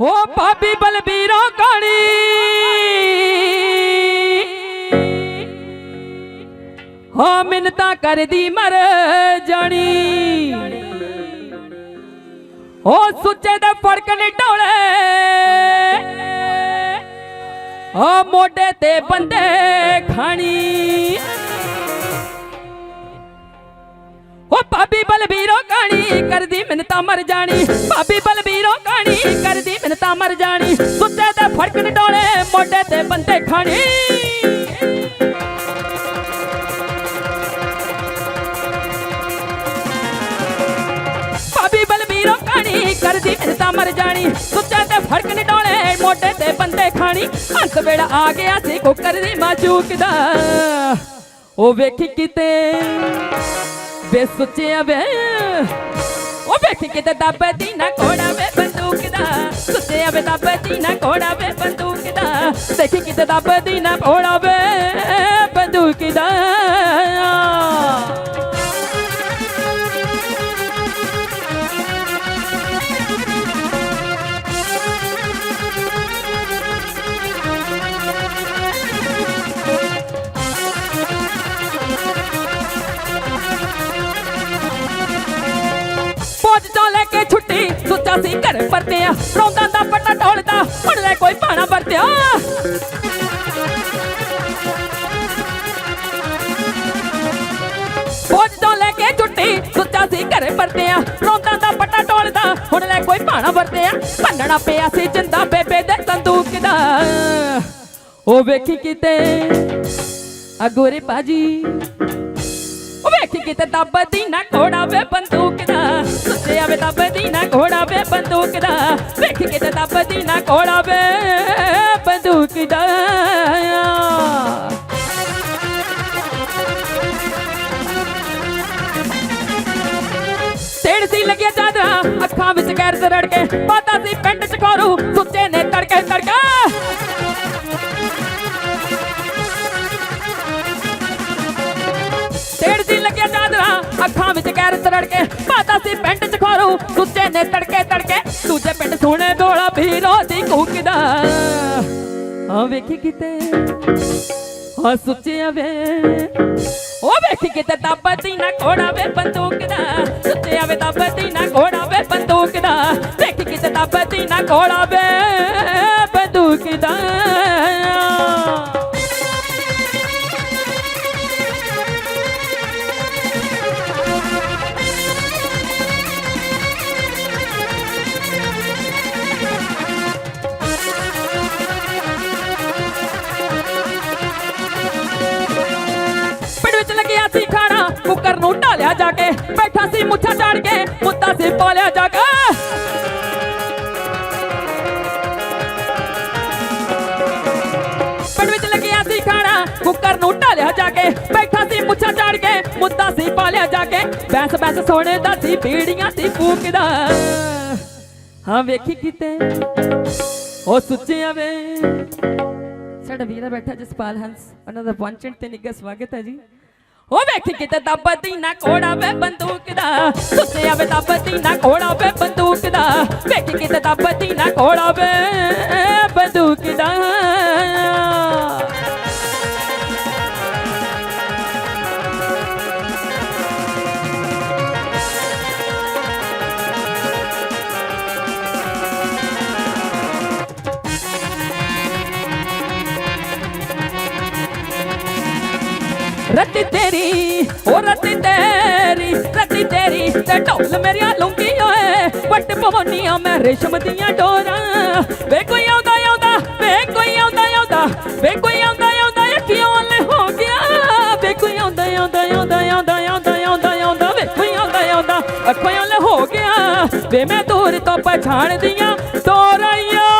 ਹੋ ਭਾਬੀ ਬਲਬੀਰੋ ਕਾਣੀ। ਹੋ ਮਿੰਨਤਾਂ ਕਰਦੀ ਮਰ ਜਾਣੀ। ਹੋ ਸੁੱਚੇ ਦੇ ਫੜਕ ਨੀ ਢੋਲੇ। ਹੋ ਮੋਢੇ ਤੇ ਬੰਦੇ ਖਾਣੀ। ਓ ਭਾਬੀ ਬਲਬੀਰੋ ਕਾਣੀ, ਕਰਦੀ ਮਿੰਨਤਾਂ ਮਰ ਜਾਣੀ। ਭਾਬੀ ਬਲ ਕਰਦੀ ਮਿੰਨਤਾਂ ਮਰ ਜਾਣੀ। ਸੁੱਤੇ ਤੇ ਫੜਕ ਡੋਲੇ ਮੋਢੇ ਤੇ ਬੰਦੇ ਖਾਣੀ। ਭਾਬੀ ਬਲਬੀਰੋ ਕਾਣੀ ਕਰਦੀ ਮਿੰਨਤਾਂ ਮਰ ਜਾਣੀ। ਸੁੱਤੇ ਤੇ ਫੜਕ ਡੋਲੇ ਮੋਢੇ ਤੇ ਬੰਦੇ ਖਾਣੀ। ਹੰਸ ਵੇੜਾ ਆ ਗਿਆ ਸੀ, ਕੁੱਕਰ ਦੀ ਮਾਚੂਕ ਦਾ। ਉਹ ਵੇਖੀ ਕਿਤੇ ਵੇ ਸੁੱਚਿਆ ਵੇ। ਉਹ ਵੇਖ ਕੇ ਦੱਬਦੀ ਨਾ ਕੋੜਾ ਵੇ ਬੰਦੂਕ ਦਾ ਸੁੱਚਿਆ ਵੇ ਦੱਬਦੀ ਨਾ ਕੋੜਾ ਵੇ ਬੰਦੂਕ ਦਾ ਦੇਖੀ ਕਿਤੇ ਦੱਬਦੀ ਨਾ ਕੋੜਾ ਵੇ। ਛੁੱਟੀ ਸੁੱਚਾ ਸੀ ਘਰ ਪਰਤਿਆ ਰੌਂਦਾ ਦਾ ਪੱਟਾ ਢੋਲਦਾ ਹੁਣ ਲੈ ਕੋਈ ਪਾਣਾ ਵਰਤਿਆ। ਫੌਜ ਚੋਂ ਲੈ ਕੇ ਛੁੱਟੀ ਸੁੱਚਾ ਸੀ ਘਰ ਪਰਤਿਆ ਰੌਂਦਾ ਦਾ ਪੱਟਾ ਢੋਲਦਾ ਹੁਣ ਲੈ ਕੋਈ ਭਾਣਾ ਵਰਤਿਆ। ਭੰਨਣਾ ਪਿਆ ਸੀ ਜਿੰਦਾ ਬੇਬੇ ਦੇ ਸੰਦੂਕ ਦਾ। ਉਹ ਵੇਖੀ ਕਿਤੇ ਅਗੋਰੇ ਬਾਜੀ। ਉਹ ਕਿਤੇ ਦੱਬਦੀ ਨਾ ਘੋੜਾ ਵੇ ਬੰਦੂਕ ਦਾ। ਸੁੱਤਿਆ ਵੇ ਦੱਬਦੀ ਨਾ ਘੋੜਾ ਵੇ ਬੰਦੂਕ ਦਾ। ਵੇਖ ਕਿਤੇ ਦੱਬਦੀ ਨਾ ਘੋੜਾ ਵੇ ਬੰਦੂਕ ਦਾ। ਤੇੜ ਸੀ ਲੱਗਿਆ ਚਾਦਰਾ। ਵਿੱਚ ਗੈਰ ਤਰੜ ਪਾਤਾ ਸੀ ਪਿੰਡ ਚ ਖੋਰੂ ਸੁੱਚੇ ਨੇ ਤੜਕੇ ਤੜਕੇ, ਦੂਜੇ ਪਿੰਡ ਸੋਹਣੇ ਦੋਲਾ ਭੀਰੋ ਦੀ ਕੂਕਦਾ ਹਾਂ ਵੇਖੀ ਕਿਤੇ ਹਾਂ ਸੁੱਚਿਆ ਵੇ। ਉਹ ਵੇਖੀ ਕਿਤੇ ਦੱਬਦੀ ਨਾ ਘੋੜਾ ਵੇ ਬੰਦੂਕ ਦਾ। ਸੁੱਚਿਆ ਵੇ ਦੱਬਦੀ ਨਾ ਘੋੜਾ ਵੇ ਬੰਦੂਕ ਦਾ। ਵੇਖੀ ਕਿਤੇ ਦੱਬਦੀ ਨਾ ਘੋੜਾ ਵੇ ਬੰਦੂਕ ਦਾ। ਪਿੰਡ ਸੀ ਖਾਣਾ, ਕੁੱਕਰ ਨੂੰ ਢਾਲਿਆ ਜਾ ਕੇ। ਬੈਠਾ ਸੀ ਮੁੱਛਾਂ ਝਾੜ ਕੇ ਮੁੱਦਾ ਸੀ ਪਾਲਿਆ ਜਾ ਕੇ। ਪਿੰਡ ਵਿੱਚ ਲੱਗਿਆ ਸੀ ਖਾਣਾ, ਕੁੱਕਰ ਨੂੰ ਢਾਲਿਆ ਜਾ ਕੇ। ਬੈਠਾ ਸੀ ਮੁੱਛਾਂ ਝਾੜ ਕੇ ਮੁੱਦਾ ਸੀ ਪਾਲਿਆ ਜਾ ਕੇ। ਬੈਸ ਬੈਸ ਸੋਨੇ ਦਾ ਸੀ ਬੀੜੀਆਂ ਸੀ ਫੂਕਦਾ। ਹਾਂ, ਵੇਖੀ ਕਿਤੇ? ਉਹ ਸੁੱਚਿਆ ਵੇ। ਸਾਡਾ ਵੀਰਾ ਬੈਠਾ ਜਸਪਾਲ ਹੰਸ। ਉਹਨਾਂ ਦਾ ਪਹੁੰਚਣ ਤੇ ਨਿੱਘਾ ਸਵਾਗਤ ਹੈ ਜੀ। ਉਹ ਵੇਖੀ ਕਿਤੇ ਦੱਬਦੀ ਨਾ ਕੋੜਾ ਵੇ ਬੰਦੂਕ ਦਾ। ਸੁੱਤਿਆ ਵੇ ਦੱਬਦੀ ਨਾ ਕੋੜਾ ਵੇ ਬੰਦੂਕ ਦਾ। ਵੇਖੀ ਕਿਤੇ ਦੱਬਦੀ ਨਾ ਕੋੜਾ ਵੇ ਰੱਤੀ ਤੇਰੀ ਉਹ ਰੱਤੀ ਤੇਰੀ ਰੱਤੀ ਤੇਰੀ ਤੇ ਢੋਲ ਮੇਰੀਆਂ ਲੁੰਗੀ ਓਏ ਵੱਟ ਪਵਨੀਆਂ ਮੈਂ ਰੇਸ਼ਮ ਦੀਆਂ ਡੋਰਾਂ ਵੇ ਕੋਈ ਆਉਂਦਾ ਆਉਂਦਾ ਵੇ ਕੋਈ ਆਉਂਦਾ ਆਉਂਦਾ ਵੇ ਕੋਈ ਆਉਂਦਾ ਆਉਂਦਾ ਇਹ ਕਿਉਂ ਹੋ ਗਿਆ ਵੇ ਕੋਈ ਆਉਂਦਾ ਆਉਂਦਾ ਆਉਂਦਾ ਆਉਂਦਾ ਆਉਂਦਾ ਆਉਂਦਾ ਆਉਂਦਾ ਵੇ ਕੋਈ ਆਉਂਦਾ ਆਉਂਦਾ ਅੱਖਾਂ ਵਾਲੇ ਹੋ ਗਿਆ ਵੇ ਮੈਂ ਦੂਰ ਤੋਂ ਪਛਾਣਦੀਆਂ ਤੋਰਾਈਆਂ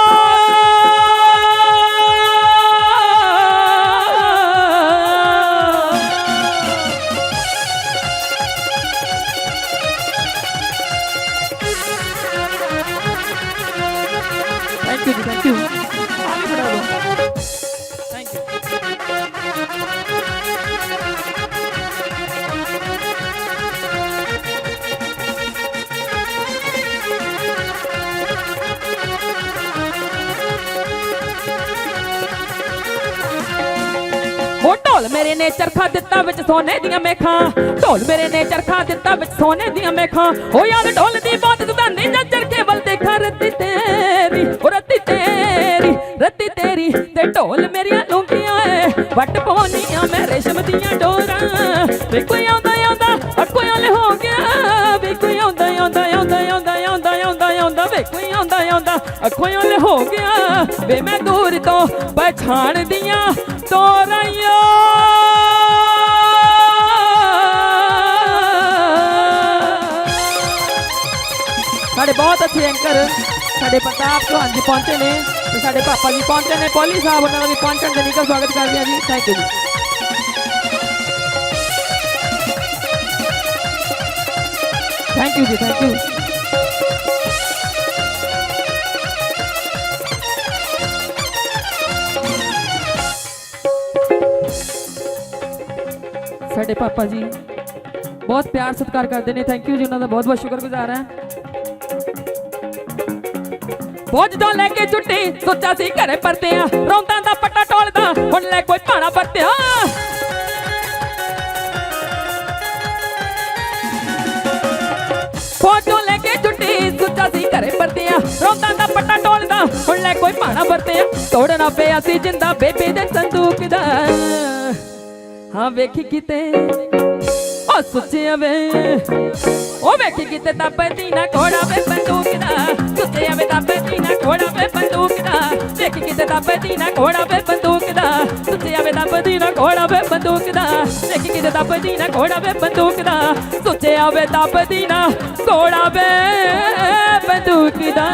ਢੋਲ ਮੇਰੇ ਨੇ ਚਰਖਾ ਦਿੱਤਾ ਵਿੱਚ ਸੋਨੇ ਦੀਆਂ ਮੇਖਾਂ। ਢੋਲ ਮੇਰੇ ਨੇ ਚਰਖਾ ਦਿੱਤਾ ਵਿੱਚ ਸੋਨੇ ਦੀਆਂ ਮੇਖਾਂ। ਹੋ ਯਾਰ ਢੋਲ ਦੀ ਬਾਤ ਸੁਦਾਨੀ ਜਾਂ ਚਰਖੇ ਵੱਲ ਦੇਖਾਂ, ਰੱਤੀ ਤੇਰੀ ਉਹ ਰੱਤੀ ਤੇਰੀ ਰੱਤੀ ਤੇਰੀ ਤੇ ਢੋਲ ਮੇਰੀਆਂ ਲੁੰਗੀਆਂ ਏ ਵੱਟ ਪਵਾਉਣੀਆਂ ਮੈਂ ਰੇਸ਼ਮ ਦੀਆਂ ਡੋਰਾਂ। ਵੇ ਕੋਈ ਹੋ ਗਿਆ ਵੇ ਮੈਂ ਦੂਰ ਤੋਂ ਪਛਾਣਦੀਆਂ ਤੋਰਾਈਆਂ ਸਾਡੇ ਬਹੁਤ ਅੱਛੇ ਐਂਕਰ ਸਾਡੇ ਪ੍ਰਤਾਪ ਚੌਹਾਨ ਜੀ ਪਹੁੰਚੇ ਨੇ ਤੇ ਸਾਡੇ ਪਾਪਾ ਜੀ ਪਹੁੰਚੇ ਨੇ ਕੋਹਲੀ ਸਾਹਿਬ ਉਹਨਾਂ ਦਾ ਵੀ ਪਹੁੰਚਣ ਦੇ ਨਿਕਲ ਸਵਾਗਤ ਕਰਦੇ ਆ ਜੀ ਥੈਂਕ ਯੂ ਜੀ ਥੈਂਕ ਯੂ ਜੀ ਥੈਂਕ ਯੂ ਸਾਡੇ ਪਾਪਾ ਜੀ। ਬਹੁਤ ਪਿਆਰ, ਸਤਿਕਾਰ ਕਰਦੇ ਨੇ। ਥੈਂਕ ਯੂ ਜੀ, ਉਹਨਾਂ ਦਾ ਬਹੁਤ ਬਹੁਤ ਸ਼ੁਕਰਗੁਜ਼ਾਰ ਹਾਂ। ਬੋਝ ਤੋਂ ਲੈ ਕੇ ਛੁੱਟੀ ਸੋਚਾ ਸੀ ਘਰੇ ਪਰਤੇ ਆ ਰੌਂਦਾਂ ਦਾ ਪੱਟਾ ਟੋਲਦਾ, ਹੁਣ ਲੈ ਕੋਈ ਭਾਣਾ ਪਰਤਿਆ ਫੋਟੋ ਲੈ ਕੇ ਛੁੱਟੀ ਸੋਚਾ ਸੀ ਘਰੇ ਪਰਤੇ ਆ ਦਾ ਪੱਟਾ ਟੋਲਦਾ, ਹੁਣ ਲੈ ਕੋਈ ਭਾਣਾ ਪਰਤਿਆ ਤੋੜਨਾ ਪਿਆ ਸੀ ਜਿੰਦਾ ਬੇਬੇ ਦੇ ਸੰਦੂਕ ਦਾ। ਹਾਂ ਵੇਖੀ ਕਿਤੇ। ਉਹ ਸੁੱਚਿਆ ਵੇ ਉਹ ਵੇਖੀ ਕਿਤੇ ਦੱਬਦੀ ਨਾ ਘੋੜਾ ਵੇ ਬੰਦੂਕ ਦਾ ਸੁੱਚਿਆ ਵੇ ਦੱਬਦੀ ਨਾ ਘੋੜਾ ਵੇ ਬੰਦੂਕ ਦਾ ਵੇਖੀ ਕਿਤੇ ਦੱਬਦੀ ਨਾ ਘੋੜਾ ਵੇ ਬੰਦੂਕ ਦਾ ਸੁੱਚਿਆ ਵੇ ਦੱਬਦੀ ਨਾ ਘੋੜਾ ਵੇ ਬੰਦੂਕ ਦਾ ਵੇਖੀ ਕਿਤੇ ਦੱਬਦੀ ਨਾ ਘੋੜਾ ਵੇ ਬੰਦੂਕ ਦਾ ਸੁੱਚਿਆ ਵੇ ਦੱਬਦੀ ਨਾ ਘੋੜਾ ਵੇ ਬੰਦੂਕ ਦਾ